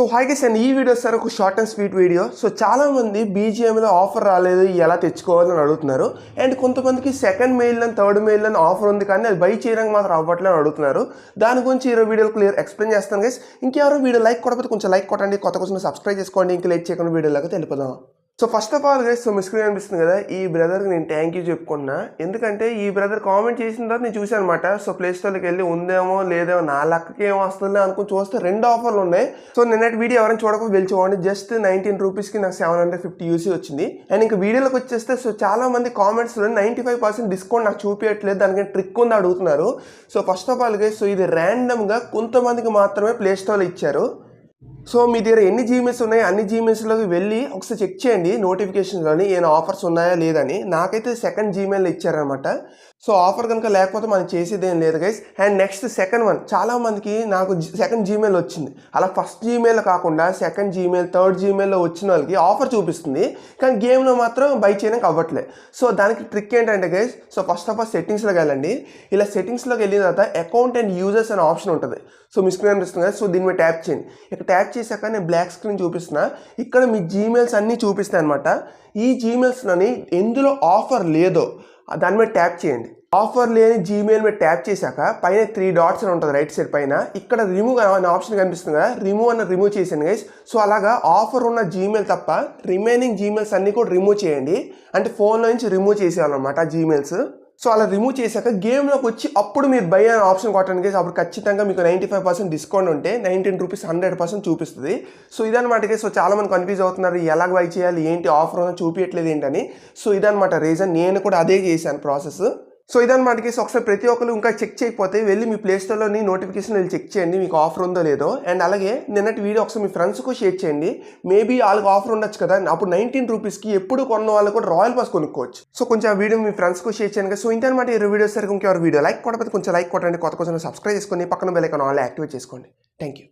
So హాయిగా guys and ఈ video sir ఒక short and sweet video so చాలా మంది బీజిఎంలో ఆఫర్ రాలేదు ఎలా తెచ్చుకోవాలని అడుగుతున్నారు. అండ్ కొంతమందికి సెకండ్ మెయిల్ అని థర్డ్ మెయిల్ అని ఆఫర్ ఉంది కానీ అది బై చేయడానికి మాత్రం అవ్వట్లేదు అని అడుగుతున్నారు. దాని గురించి ఈరోజు వీడియోలో క్లియర్ ఎక్స్ప్లెయిన్ చేస్తాను గైస్ ఇంకెవరో వీడియో లైక్ కొట్టకపోతే కొంచెం లైక్ కొట్టండి కొత్త కోసం సబ్స్క్రైబ్ చేసుకోండి. ఇంకా లైక్ చేయకుండా వీడియోలోకి తెలిపదాం so first of all guys so me screen అనిపిస్తుంది కదా ఈ బ్రదర్కి నేను థ్యాంక్ యూ చెప్పుకున్నా. ఎందుకంటే ఈ బ్రదర్ కామెంట్ చేసిన తర్వాత నేను చూశాను అనమాట సో ప్లే స్టోర్కి వెళ్ళి ఉందేమో లేదేమో నా లక్కకి ఏమో వస్తుందో అనుకుని చూస్తే రెండు ఆఫర్లు ఉన్నాయి. సో నిన్నటి వీడియో ఎవరైనా చూడకపోతే వెళ్ళిపోండి జస్ట్ నైన్టీన్ రూపీస్కి నాకు సెవెన్ హండ్రెడ్ ఫిఫ్టీ యూసీ వచ్చింది. అండ్ ఇంకా వీడియోలోకి వచ్చేస్తే సో చాలా మంది కామెంట్స్లో నైంటీ ఫైవ్ పర్సెంట్ డిస్కౌంట్ నాకు చూపించట్లేదు దానికి ట్రిక్ ఉంది అడుగుతున్నారు. So first of all guys so ఇది ర్యాండమ్గా కొంతమందికి మాత్రమే ప్లే స్టోర్లో ఇచ్చారు. సో మీ దగ్గర ఎన్ని జీమెయిల్స్ ఉన్నాయి అన్ని జీమెయిల్స్లోకి వెళ్ళి ఒకసారి చెక్ చేయండి నోటిఫికేషన్లోని ఏమైనా ఆఫర్స్ ఉన్నాయా లేదని. నాకైతే సెకండ్ జీమెయిల్ ఇచ్చారనమాట సో ఆఫర్ కనుక లేకపోతే మనం చేసేది ఏం లేదు guys and next second one చాలా మందికి నాకు సెకండ్ జీమెయిల్ వచ్చింది. అలా ఫస్ట్ జీమెయిల్ కాకుండా సెకండ్ జీమెయిల్ థర్డ్ జీమెయిల్లో వచ్చిన వాళ్ళకి ఆఫర్ చూపిస్తుంది. కానీ గేమ్లో మాత్రం బై చేయడానికి అవ్వట్లేదు సో దానికి ట్రిక్ ఏంటంటే guys so first of all సెట్టింగ్స్లోకి వెళ్ళండి. ఇలా సెట్టింగ్స్లోకి వెళ్ళిన తర్వాత అకౌంట్ అండ్ యూజర్స్ అనే ఆప్షన్ ఉంటుంది. సో మీ స్క్రీన్ అనిపిస్తుంది కదా సో దీని మీద ట్యాప్ చేయండి. ఇక్కడ ట్యాప్ చేశాక నేను బ్లాక్ స్క్రీన్ చూపిస్తున్నా. ఇక్కడ మీ జీమెయిల్స్ అన్నీ చూపిస్తాయి అనమాట ఈ జీమెయిల్స్లోని ఎందులో ఆఫర్ లేదో దాని మీద ట్యాప్ చేయండి. ఆఫర్ లేని జీమెయిల్ మీద ట్యాప్ చేశాక పైన త్రీ డాట్స్ అని ఉంటుంది రైట్ సైడ్ పైన. ఇక్కడ రిమూవ్ అనే ఆప్షన్ కనిపిస్తుంది కదా రిమూవ్ అన్న రిమూవ్ చేసాను గైస్ సో అలాగా ఆఫర్ ఉన్న జీమెయిల్ తప్ప రిమైనింగ్ జీమెయిల్స్ అన్నీ కూడా రిమూవ్ చేయండి. అంటే ఫోన్లో నుంచి రిమూవ్ చేసేవాళ్ళనమాట ఆ జీమెయిల్స్ సో అలా రిమూవ్ చేశాక గేమ్లోకి వచ్చి అప్పుడు మీరు బై అనే ఆప్షన్ కొట్టడానికి అప్పుడు ఖచ్చితంగా మీకు నైంటీ ఫైవ్ పర్సెంట్ డిస్కౌంట్ ఉంటే నైన్టీన్ రూపీస్ హండ్రెడ్ పర్సెంట్ చూపిస్తుంది. సో ఇదనమాట సో చాలా మంది కన్ఫ్యూజ్ అవుతున్నారు. ఎలా బై చేయాలి? ఏంటి ఆఫర్ ఉందో చూపించట్లేదు ఏంటని. సో ఇదనమాట రీజన్ నేను కూడా అదే చేశాను ప్రాసెస్ సో ఇదన్నమాట కేసు ఒకసారి ప్రతి ఒక్కరు ఇంకా చెక్ చేయకపోతే వెళ్ళి మీ ప్లేస్టోర్లోని నోటిఫికేషన్ వెళ్ళి చెక్ చేయండి మీకు ఆఫర్ ఉందో లేదో. అండ్ అలాగే నిన్నటి వీడియో ఒకసారి మీ ఫ్రెండ్స్కు షేర్ చేయండి. మేబీ వాళ్ళకి ఆఫర్ ఉండొచ్చు కదా. అప్పుడు నైన్టీన్ రూపీస్కి ఎప్పుడు కొన్న వాళ్ళు కూడా రాయల్ పాస్ కొనుక్కోవచ్చు. సో కొంచెం ఆ వీడియో మీ ఫ్రెండ్స్కు షేర్ చేయండి సో ఇంతనమాట ఈ వీడియో సరికి ఇంకెవరు వీడియో లైక్ కొట్టకపోతే కొంచెం లైక్ కొట్టండి. కొత్త కొంచెం సబ్స్క్రైబ్ చేసుకొని పక్కన బెల్ ఐకాన్ ఆల్ యాక్టివేట్ చేసుకోండి. Thank you